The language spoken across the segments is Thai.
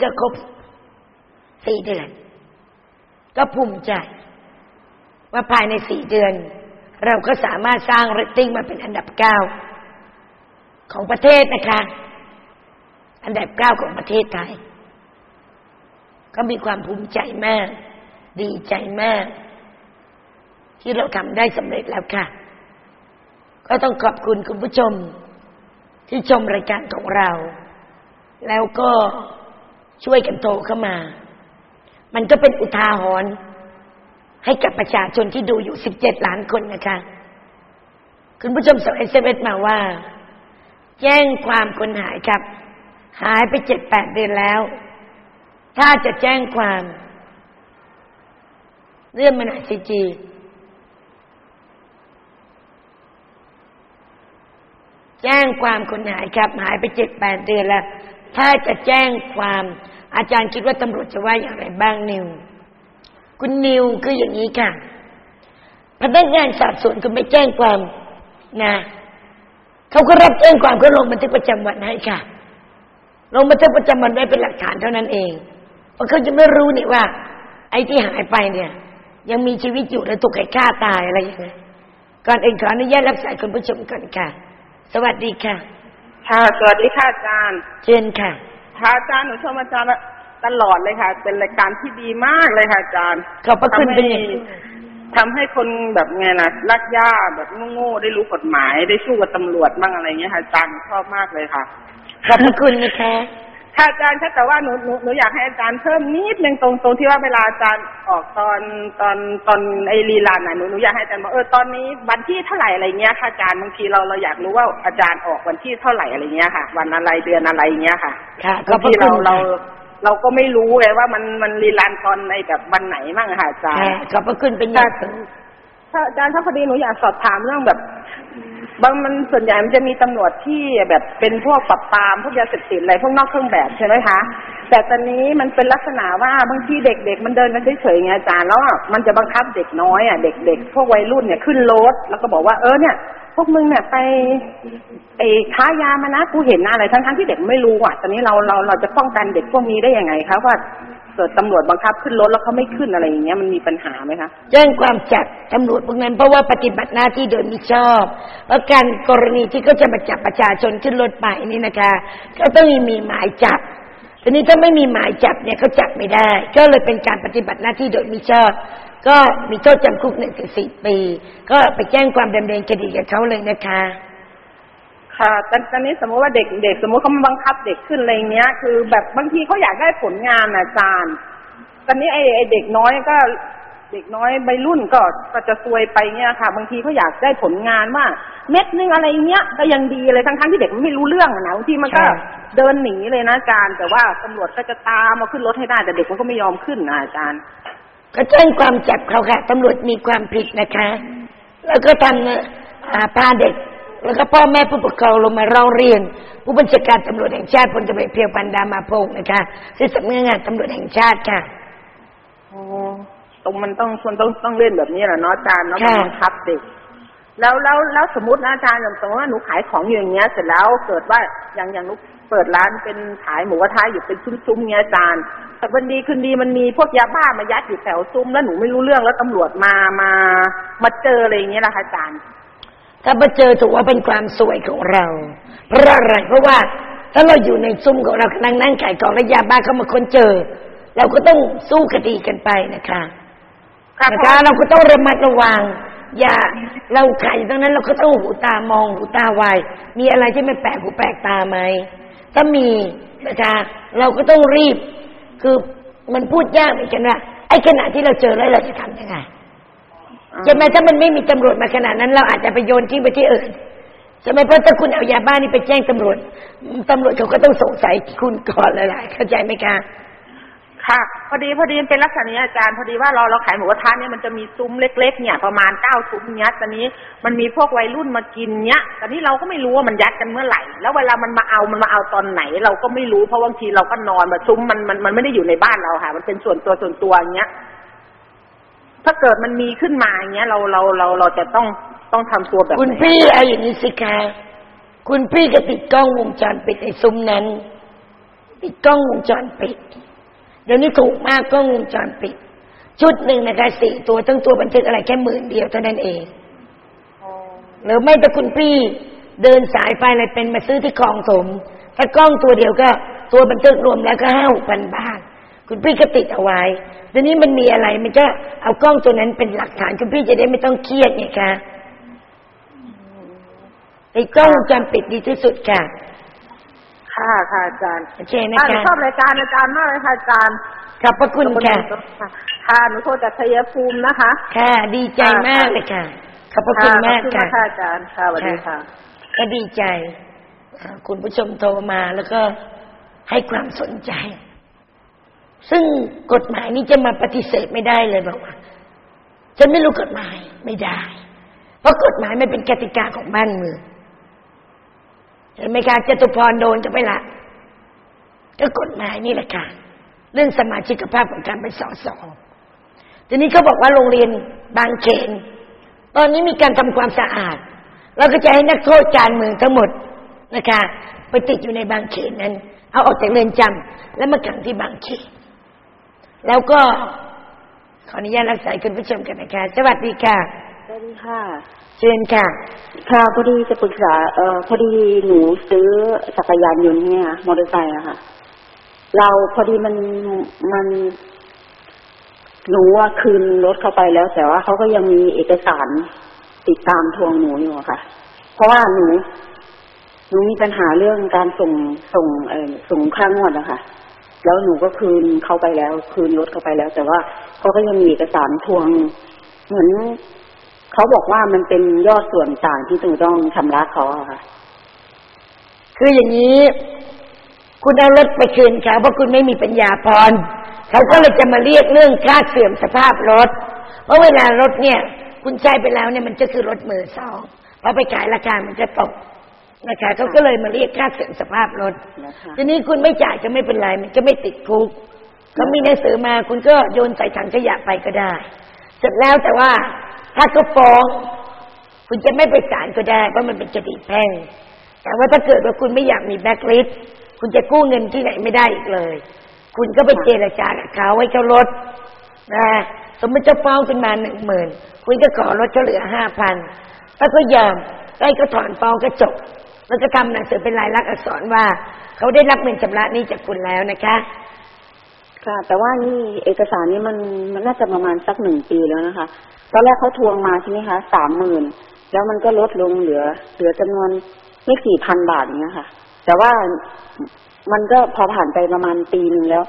ก็ครบสี่เดือน ก็ภูมิใจ ว่าภายในสี่เดือน เราก็สามารถสร้างเรตติ้งมาเป็นอันดับเก้าของประเทศนะคะ อันดับเก้าของประเทศไทย ก็มีความภูมิใจมาก ดีใจมาก ที่เราทำได้สำเร็จแล้วค่ะ ก็ต้องขอบคุณคุณผู้ชม ที่ชมรายการของเรา แล้วก็ ช่วยกันโทรเข้ามา มันก็เป็นอุทาหรณ์ให้กับประชาชนที่ดูอยู่ 17 ล้านคนนะคะ คุณผู้ชมส่งเอสเอมาว่า แจ้งความคนหายครับ หายไปเจ็ดแปดเดือนแล้ว ถ้าจะแจ้งความเรื่องมันหายซีจีแจ้งความคนหายครับ หายไปเจ็ดแปดเดือนแล้ว ถ้าจะแจ้งความ อาจารย์คิดว่าตำรวจจะว่าอย่างไรบ้างนิว คุณนิวคืออย่างนี้ค่ะ พนักงานสอบสวนคุณไม่แจ้งความนะเขาก็รับแจ้งความก็ลงบันทึกประจำวันให้ค่ะ ลงบันทึกประจำวันไว้เป็นหลักฐานเท่านั้นเองเพราะเขาจะไม่รู้นี่ว่า ไอ้ที่หายไปเนี่ย ยังมีชีวิตอยู่แล้วถูกใครฆ่าตายอะไรอย่างเงี้ยก่อนเองขออนุญาตรับสายคุณผู้ชมก่อนค่ะ สวัสดีค่ะ ค่ะ สวัสดีค่ะอาจารย์ เชิญค่ะ ค่ะอาจารย์หนูชมอาจารย์ตลอดเลยค่ะ เป็นรายการที่ดีมากเลยค่ะอาจารย์ขอบพระคุณทำเป็นให้อย่างยิ่งทำให้คนแบบไงล่ะลักย่าแบบโง่ๆได้รู้กฎหมายได้สู้กับตำรวจบ้างอะไรเงี้ยค่ะอาจารย์ชอบมากเลยค่ะขอบพระคุณนะคะ ค่ะอาจารย์คะแต่ว่าหนูหนูหนูอยากให้อาจารย์เพิ่มนิดนึงตรงตรงที่ว่าเวลาอาจารย์ออกตอนตอนตอนไอรีลานน่ะหนูหนูอยากให้อาจารย์บอกเออตอนนี้วันที่เท่าไหร่อะไรเงี้ยค่ะอาจารย์บางทีเราเราอยากรู้ว่าอาจารย์ออกวันที่เท่าไหร่อะไรเงี้ยค่ะ วันอะไรเดือนอะไรเงี้ยค่ะค่ะขอาบงพระทีคุเราณเราค่ะเราก็ไม่รู้ไงว่ามันมันรีลันตอนในแบบวันไหนบ้างอะค่ะอาจารย์ค่ะขอบพระคุณเป็นอย่างสูงถ้าอาจารย์ถ้าพอดีหนูอยากสอบถามเรื่องแบบ บางมันส่วนใหญ่มันจะมีตำรวจที่แบบเป็นพวกปราบปรามพวกยาเสพติดอะไรพวกนอกเครื่องแบบใช่ไหมคะ แต่ตอนนี้มันเป็นลักษณะว่าบางทีเด็กๆมันเดินกันเฉยๆไงอาจารย์แล้วมันจะบังคับเด็กน้อยอะเด็กๆพวกวัยรุ่นเนี่ยขึ้นรถแล้วก็บอกว่าเออเนี่ย พวกมึงเนี่ยไปไอ้ค้ายามานะกูเห็นนะอะไรทั้งๆที่เด็กไม่รู้อะตอนนี้เราเราเราจะป้องกันเด็กพวกนี้ได้ยังไงคะว่า เกิดตำรวจบังคับขึ้นรถแล้วเขาไม่ขึ้นอะไรอย่างเงี้ยมันมีปัญหาไหมคะแจ้งความจับตำรวจพวกนั้นเพราะว่าปฏิบัติหน้าที่โดยมิชอบเพราะการกรณีที่เขาจะมาจับประชาชนขึ้นรถไปนี่นะคะก็ต้องมีหมายจับทีนี้ถ้าไม่มีหมายจับเนี่ยเขาจับไม่ได้ ก็เลยเป็นการปฏิบัติหน้าที่โดยมิชอบ ก็มีโทษจำคุกหนึ่งถึงสี่ปี ก็ไปแจ้งความดำเนินคดีกับเขาเลยนะคะ ค่ะตอนตอนนี้สมมติว่าเด็กเด็กสมมติเขามาบังคับเด็กขึ้นอะไรเงี้ย คือ แบบบางทีเขาอยากได้ผลงานน่ะอาจารย์ ตอนนี้ไอ้ไอ้เด็กน้อยก็เด็กน้อยใบรุ่นก็ก็จะซวยไปเงี้ยค่ะ บางทีเขาอยากได้ผลงานว่า เม็ดนึงอะไรเงี้ยก็ยังดีเลยทั้งทั้งๆที่เด็กมันไม่รู้เรื่องอะนะบางทีมันก็ใช่ เดินหนีเลยนะอาจารย์ แต่ว่าตำรวจก็จะตามมาขึ้นรถให้ได้แต่เด็กมันก็ไม่ยอมขึ้นนะอาจารย์ ก็แจ้งความจับเขาค่ะตำรวจมีความผิดนะคะ แล้วก็ทำอ่าพาเด็ก แล้วก็พ่อแม่ผู้ปกครองลงมาร้องเรียน ผู้บัญชาการตำรวจแห่งชาติพลตำรวจเพียวพันดามาพงศ์นะคะที่สำนักงานตำรวจแห่งชาติค่ะอ๋อตรงมันต้องควรต้องต้องเล่นแบบนี้แหละเนาะอาจารย์เนาะค่ะบังคับเด็กแล้วแล้วแล้วสมมตินะอาจารย์อย่างสมมติว่าหนูขายของอยู่อย่างเงี้ย เสร็จแล้วเกิดว่าอย่างอย่างหนูเปิดร้านเป็นขายหมูกระทะอยู่เป็นซุ้มๆเงี้ยอาจารย์แต่วันดีคืนดีมันมีพวกยาบ้ามายัดอยู่แถวซุ้มแล้วหนูไม่รู้เรื่องแล้วตำรวจมามามาเจออะไรอย่างเงี้ยล่ะคะอาจารย์ ถ้ามาเจอถือว่าเป็นความสวยของเรา เพราะอะไรเพราะว่าถ้าเราอยู่ในซุ้มของเรากำลังนั่งขายของและยาบ้าเข้ามาคนเจอ เราก็ต้องสู้คดีกันไปนะคะค่ะนะคะเราก็ต้องระมัดระวัง อย่าเราขายอยู่ตรงนั้นเราก็ต้องหูตามองหูตาไวมีอะไรที่ไม่แปลกหูแปลกตาไหมถ้ามีนะคะเราก็ต้องรีบ คือมันพูดยากเหมือนกันว่าไอ้ขณะที่เราเจอแล้วเราจะทำยังไง ใช่ไหมถ้ามันไม่มีตำรวจมาขนาดนั้น เราอาจจะไปโยนทิ้งไปที่อื่นใช่ไหมเพราะถ้าคุณเอายาบ้านี่ไปแจ้งตำรวจตำรวจเขาก็ต้องสงสัยคุณก่อนเลยแหละเข้าใจไหมคะค่ะ พอดีพอดีมันเป็นลักษณะนี้อาจารย์พอดีว่าเราเราขายหมูกระทะเนี่ยมันจะมีซุ้มเล็ก ๆ เนี่ยประมาณเก้าซุ้มเนี้ยตอนนี้มันมีพวกวัยรุ่นมากินเนี้ยตอนนี้เราก็ไม่รู้ว่ามันยัดกันเมื่อไหร่ แล้วเวลามันมาเอามันมาเอาตอนไหน เราก็ไม่รู้เพราะบางทีเราก็นอนแบบซุ้มมันมันมันไม่ได้อยู่ในบ้านเราค่ะ มันเป็นส่วนตัวส่วนตัวอย่างเงี้ย ถ้าเกิดมันมีขึ้นมาอย่างเงี้ย เราเราเราเราจะต้องต้องทำตัวแบบคุณพี่เอาอย่างนี้สิคะคุณพี่ก็ติดกล้องวงจรปิดในซุ้มนั้น ติดกล้องวงจรปิดเดี๋ยวนี้ถูกมากกล้องวงจรปิด ชุดหนึ่งนะคะสี่ตัวทั้งตัวบันทึกอะไรแค่หมื่นเดียวเท่านั้นเองหรือไม่แต่คุณพี่เดินสายไฟอะไรเป็นมาซื้อที่คลองสม ถ้ากล้องตัวเดียวก็ ตัวบันทึกรวมแล้วก็ห้าหกพันบาท คุณพี่ก็ติดเอาไว้เดี๋ยวนี้มันมีอะไร มันก็เอากล้องตัวนั้นเป็นหลักฐาน คุณพี่จะได้ไม่ต้องเครียดไงคะไอ้กล้องวงจรปิดดีที่สุดค่ะ ค่ะค่ะอาจารย์โอเคนะค่ะหนูคะชอบรายการอาจารย์มากเลยค่ะอาจารย์ขอบพระคุณค่ะ ค่ะหนูโทรจากชัยภูมินะคะ ค่ะ ดีใจมากเลยค่ะ ขอบพระคุณมากขอบค่ะณค่ะอาจารย์ค่ะสวัสดีค่ะ ก็ดีใจอ่าคุณผู้ชมโทรมาแล้วก็ให้ความสนใจ ซึ่งกฎหมายนี้จะมาปฏิเสธไม่ได้เลยบอกว่าฉันไม่รู้กฎหมายไม่ได้ เพราะกฎหมายไม่เป็นกติกาของบ้านเมืองเห็นไหมคะจตุพรโดนจะไปละ ก็กฎหมายนี่แหละค่ะ เรื่องสมาชิกภาพของการเป็นสสทีนี้เขาบอกว่าโรงเรียนบางเขน ตอนนี้มีการทำความสะอาดแล้วก็จะให้นักโทษการเมืองทั้งหมดนะคะ ไปติดอยู่ในบางเขนนั้น เอาออกจากเรือนจำแล้วมาขังที่บางเขน แล้วก็ขออนุญาตรักษาคุณผู้ชมกันนะคะ สวัสดีค่ะสวัสดีค่ะ เชิญค่ะ ค่ะพอดีจะปรึกษาเอ่อพอดีหนูซื้อจักรยานยนต์เนี่ยมอเตอร์ไซค์อะค่ะ เราพอดีมันมันหนูว่าคืนรถเข้าไปแล้ว แต่ว่าเขาก็ยังมีเอกสารติดตามทวงหนูอยู่อะค่ะ เพราะว่าหนูหนูมีปัญหาเรื่องการส่งส่งเอ่อส่งค่างวดอะค่ะ แล้วหนูก็คืนเข้าไปแล้ว คืนรถเข้าไปแล้ว แต่ว่าเขาก็ยังมีเอกสารทวง เหมือนเขาบอกว่ามันเป็นยอดส่วนต่างที่หนูต้องชำระเขาอะค่ะ คืออย่างนี้ คุณเอารถไปคืนเขาเพราะคุณไม่มีปัญญาพรเขาก็เลยจะมาเรียกเรื่องค่าเสื่อมสภาพรถ เพราะเวลารถเนี่ย คุณใช้ไปแล้วเนี่ยมันจะคือรถมือสองพอไปขายราคามันจะตก นะคะเขาก็เลยมาเรียกค่าเสื่อมสภาพรถนะคะทีนี้คุณไม่จ่ายก็ไม่เป็นไรมันก็ไม่ติดคุกเขามีหนังสือมาคุณก็โยนใส่ถังขยะไปก็ได้ เสร็จแล้วแต่ว่าถ้าเขาฟ้อง คุณจะไม่ไปศาลก็ได้เพราะมันเป็นคดีแพ่ง แต่ว่าถ้าเกิดว่าคุณไม่อยากมีแบ็คลิสต์คุณจะกู้เงินที่ไหนไม่ได้อีกเลย คุณก็ไปเจรจากับเขาให้เขาลดนะสมมติจะฟ้องขึ้นมาหนึ่งหมื่นคุณก็ขอลดเขาเหลือห้าพันแล้วก็ยอมได้ก็ถอนฟ้องก็จบ แล้วก็ทำหนังสือเป็นลายลักษณ์อักษรว่า เขาได้รับเงินชำระหนี้จากคุณแล้วนะคะ ค่ะ แต่ว่านี่เอกสารนี้มันมันน่าจะประมาณสักหนึ่งปีแล้วนะคะ ตอนแรกเขาทวงมาใช่ไหมคะสามหมื่นแล้วมันก็ลดลงเหลือ เหลือจำนวนไม่กี่พันบาทอย่างเงี้ยค่ะ แต่ว่ามันก็พอผ่านไปประมาณปีหนึ่งแล้ว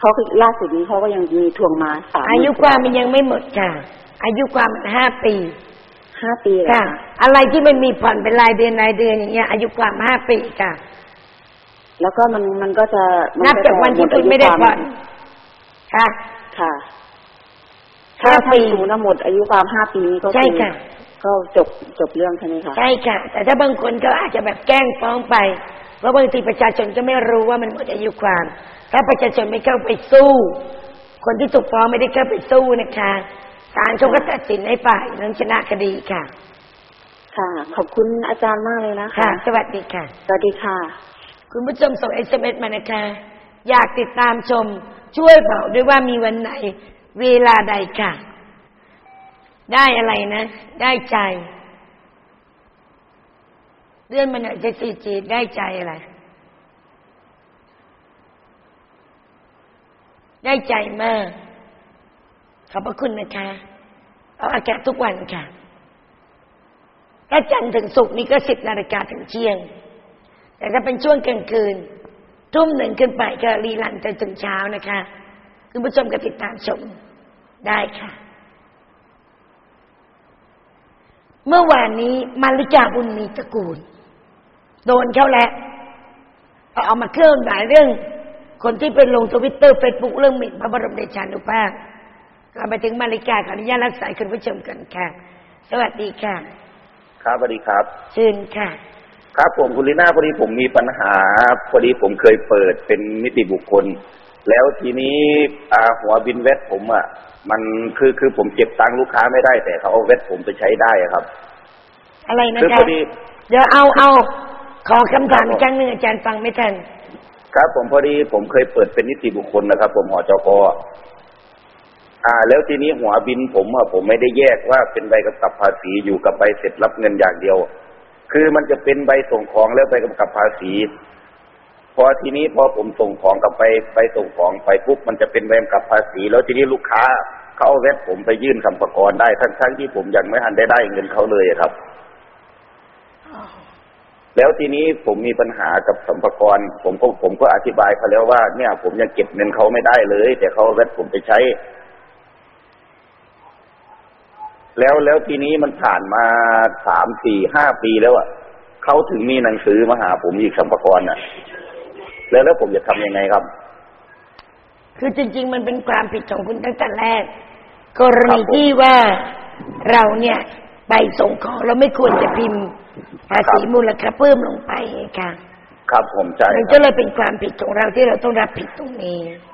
เขาก็ล่าสุดนี้เขาก็ยังมีทวงมาสามอายุความมันยังไม่หมดค่ะ อายุความมันห้าปี ห้าปีแล้วค่ะค่ะ อะไรที่มันมีผ่อนเป็นรายเดือนรายเดือนอย่างเงี้ยอายุความห้าปีค่ะ แล้วก็มันมันก็จะมันับจากวันที่คุณไม่ได้ผ่อนค่ะ ค่ะห้าถ้าปีถ้าหนูนะหมดอายุความห้าปีนี้ก็ใช่อค่ะ ก็จบจบเรื่องใช่ไหมคะใช่ค่ะ แต่ถ้าบางคนก็อาจจะแบบแกล้งฟ้องไปเพราะบางทีประชาชนก็ไม่รู้ว่ามันหมดอายุความ ถ้าประชาชนไม่เข้าไปสู้ คนที่ถูกฟ้องไม่ได้เข้าไปสู้นะคะ ศาลเขาก็ตัดสินให้ฝ่ายนั้นชนะคดีค่ะ ค่ะ ขอบคุณอาจารย์มากเลยนะคะค่ะสวัสดีค่ะ สวัสดีค่ะ คุณผู้ชมส่งเอสเอ็มเอสมานะคะ อยากติดตามชม ช่วยบอกด้วยว่ามีวันไหน เวลาใดค่ะ ได้อะไรนะ ได้ใจ เลื่อนมาหน่อยจะสีจีได้ใจอะไร ได้ใจมาก ขอบพระคุณนะคะเอาอากาศทุกวันค่ะถ้าจันทร์ถึงศุกร์นี่ก็สิบนาฬิกาถึงเที่ยง แต่ถ้าเป็นช่วงกลางคืนทุ่มหนึ่งขึ้นไปก็รีลันจนถึงเช้านะคะคุณผู้ชมก็ติดตามชมได้ค่ะ เมื่อวานนี้มาริกาบุญมีตระกูล โดนเขาแล้วเอาเอามาเคลื่อนไหวเรื่อง คนที่เป็นลงทวิตเตอร์เฟซบุ๊กเรื่องหมิ่นพระบรมเดชานุภาพ เราไปถึงมาริกาขออนุญาตรักษาคุณผู้ชมกันค่ะ สวัสดีค่ะ ครับสวัสดีครับเชิญค่ะ ครับผมคุณลีน่าพอดีผมมีปัญหา พอดีผมเคยเปิดเป็นนิติบุคคล แล้วทีนี้อ่าหัวบินเวทผมอะ มันคือคือผมเก็บตังค์ลูกค้าไม่ได้แต่เขาเอาเวทผมไปใช้ได้อะครับ อะไรนะคือคะพอดี เดี๋ยวเอาเอาขอคำถามอีกครั้งหนึ่งอาจารย์ฟังไม่ทัน ครับผมพอดีผมเคยเปิดเป็นนิติบุคคลนะครับ ผมหอจก อ่า แล้วทีนี้หัวบินผมอะผมไม่ได้แยกว่าเป็นใบกำกับภาษีอยู่กับใบเสร็จรับเงินอย่างเดียว คือมันจะเป็นใบส่งของแล้วใบกำกับภาษี พอทีนี้พอผมส่งของกลับไปไปส่งของไปปุ๊บมันจะเป็นใบกำกับภาษี แล้วทีนี้ลูกค้าเขาเอาเว็บผมไปยื่นคำประกรได้ทั้งทั้งๆที่ผมยังไม่ทันได้ได้เงินเขาเลยครับ แล้วทีนี้ผมมีปัญหากับสัมภาระผมก็ผมก็อธิบายเขาแล้วว่า เนี่ย ผมยังเก็บเงินเขาไม่ได้เลย แต่เขาเอาเว็บผมไปใช้ แล้วแล้วทีนี้มันผ่านมาสามสี่ห้าปีแล้วอะเขาถึงมีหนังสือมาหาผมอีกสัมภาระอะ แล้วแล้วผมจะทำยังไงครับ คือจริง ๆ มันเป็นความผิดของคุณตั้งแต่แรก กรณีครับผมที่ว่าเราเนี่ยใบส่งของเราไม่ควรจะพิมพ์ภาษีมูลค่าเพิ่มลงไปค่ะ ครับผมใช่มันคก็รับเลยเป็นความผิดของเราที่เราต้องรับผิดตรงนี้ค